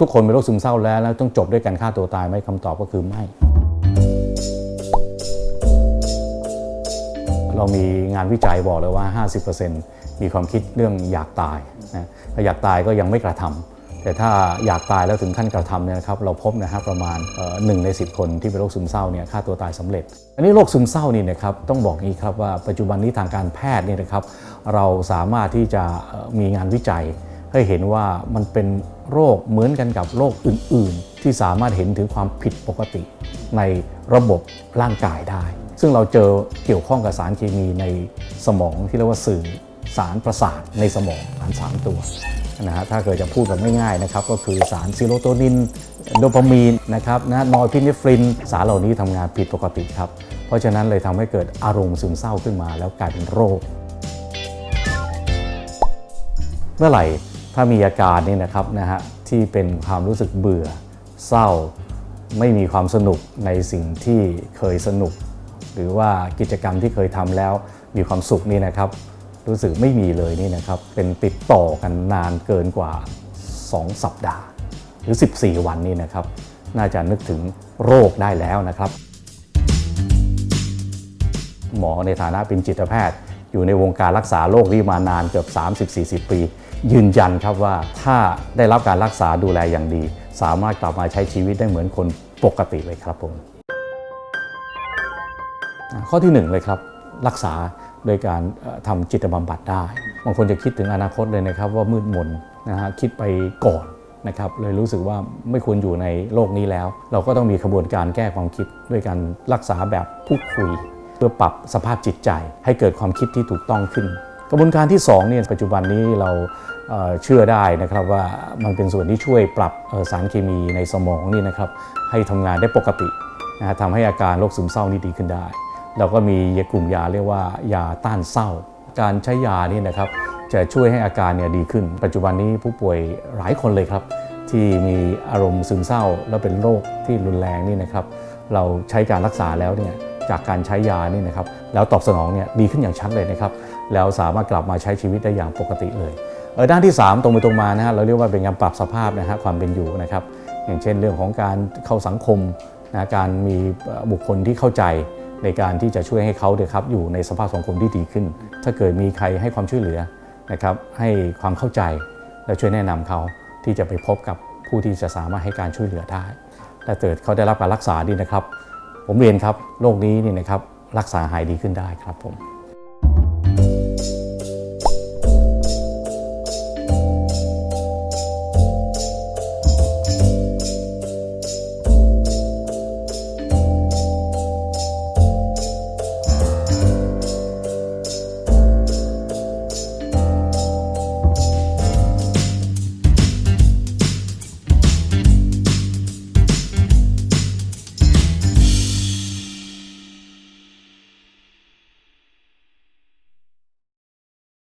ทุก ๆ คนเป็นโรคซึมเศร้าแล้ว แล้วต้องจบด้วยการฆ่าตัวตายไหมคำตอบก็คือไม่ เรามีงานวิจัยบอกเลยว่า 50%มีความคิดเรื่องอยากตายนะถ้าอยากตายก็ยังไม่กระทำแต่ถ้าอยากตายแล้วถึงขั้นกระทำเนี่ยนะครับเราพบนะครับประมาณหนึ่งใน 10 คนที่เป็นโรคซึมเศร้าเนี่ยฆ่าตัวตายสำเร็จ อันนี้โรคซึมเศร้านี่นะครับต้องบอกงี้ครับว่าปัจจุบันนี้ทางการแพทย์เนี่ยนะครับเราสามารถที่จะมีงานวิจัย ให้เห็นว่ามันเป็นโรคเหมือนกันกับโรคอื่น ๆ ที่สามารถเห็นถึงความผิดปกติในระบบร่างกายได้ ซึ่งเราเจอเกี่ยวข้องกับสารเคมีในสมองที่เรียกว่าสื่อสารประสาทในสมองสารสามตัวนะฮะถ้าเกิดจะพูดแบบง่ายๆนะครับก็คือสารซีโรโทนินโดปามีนนะครับนะนอร์พิเนฟริน สารเหล่านี้ทำงานผิดปกติครับ เพราะฉะนั้นเลยทำให้เกิดอารมณ์ซึมเศร้าขึ้นมาแล้วกลายเป็นโรค เมื่อไหร่ ถ้ามีอาการนี่นะครับนะฮะที่เป็นความรู้สึกเบื่อ เศร้า ไม่มีความสนุกในสิ่งที่เคยสนุก หรือว่ากิจกรรมที่เคยทำแล้วมีความสุขนี่นะครับ รู้สึกไม่มีเลยนี่นะครับ เป็นติดต่อกันนานเกินกว่า 2 สัปดาห์ หรือ 14 วันนี่นะครับ น่าจะนึกถึงโรคได้แล้วนะครับ หมอในฐานะเป็นจิตแพทย์ อยู่ในวงการรักษาโรคนี้มานานเกือบ 30-40 ปี ยืนยันครับว่าถ้าได้รับการรักษาดูแลอย่างดี สามารถกลับมาใช้ชีวิตได้เหมือนคนปกติเลยครับผมข้อที่หนึ่งเลยครับรักษาโดยการเอ่อทำจิตบำบัดได้ บางคนจะคิดถึงอนาคตเลยนะครับว่ามืดมนนะฮะคิดไปก่อนนะครับเลยรู้สึกว่าไม่ควรอยู่ในโลกนี้แล้ว เราก็ต้องมีกระบวนการแก้ความคิดด้วยการรักษาแบบพูดคุย เพื่อปรับสภาพจิตใจให้เกิดความคิดที่ถูกต้องขึ้น กระบวนการที่2เนี่ยปัจจุบันนี้เราเชื่อได้นะครับว่ามันเป็นส่วนที่ช่วยปรับสารเคมีในสมองนี่นะครับให้ทำงานได้ปกตินะฮะทำให้อาการโรคซึมเศร้านี่ดีขึ้นได้ เราก็มีกลุ่มยาเรียกว่ายาต้านเศร้า การใช้ยานี่นะครับจะช่วยให้อาการเนี่ยดีขึ้น ปัจจุบันนี้ผู้ป่วยหลายคนเลยครับ ที่มีอารมณ์ซึมเศร้า แล้วเป็นโรคที่รุนแรงนี่นะครับ เราใช้การรักษาแล้วเนี่ย จากการใช้ยานี่นะครับแล้วตอบสนองเนี่ยดีขึ้นอย่างชัดเลยนะครับแล้วสามารถกลับมาใช้ชีวิตได้อย่างปกติเลยเออด้านที่ 3 ตรงไปตรงมานะฮะเราเรียกว่าเป็นการปรับสภาพนะฮะความเป็นอยู่นะครับอย่างเช่นเรื่องของการเข้าสังคมนะการมีบุคคลที่เข้าใจในการที่จะช่วยให้เขาเนยครับอยู่ในสภาพสังคมที่ดีขึ้น ถ้าเกิดมีใครให้ความช่วยเหลือนะครับให้ความเข้าใจและช่วยแนะนำเขาที่จะไปพบกับผู้ที่จะสามารถให้การช่วยเหลือได้ และเกิดเขาได้รับการรักษาดีนะครับ ผมเรียนครับโรคนี้นี่นะครับรักษาหายดีขึ้นได้ครับผม